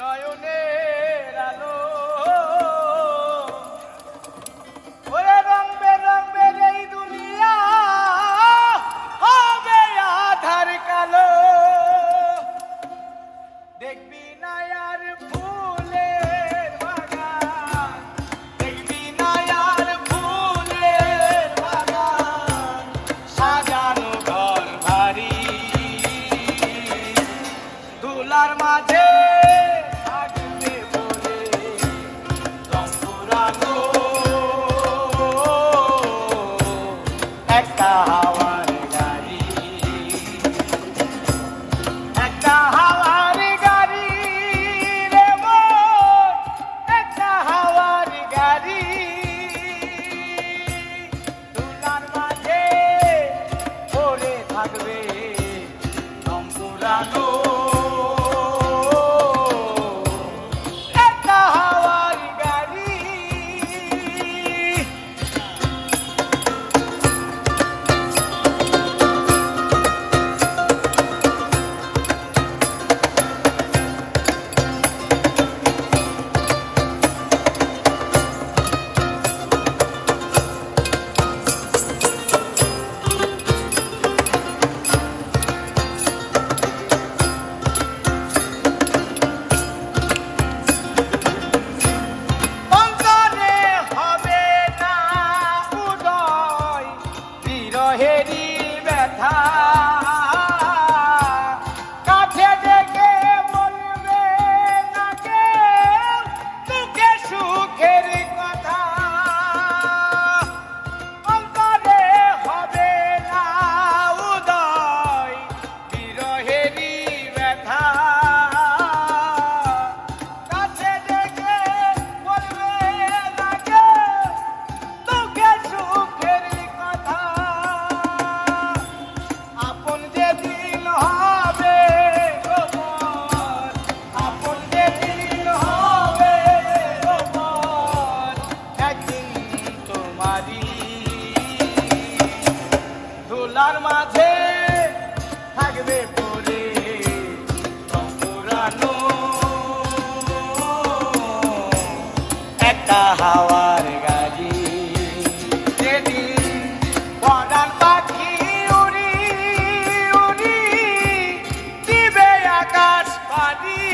নয়নের আলো। ওরে রং বেরঙের এই দুনিয়া, হবে আধার কালো। দেখবি না আর ভুলে সাজানো ঘর ভারী ধুলার মাঝে ধুলার মাঝে থাকবে পরে পুরানো একটা হাওয়ার গাড়ি যেদিন পড়ার পাখি উড়ি উড়ি দিবে আকাশ পাড়ি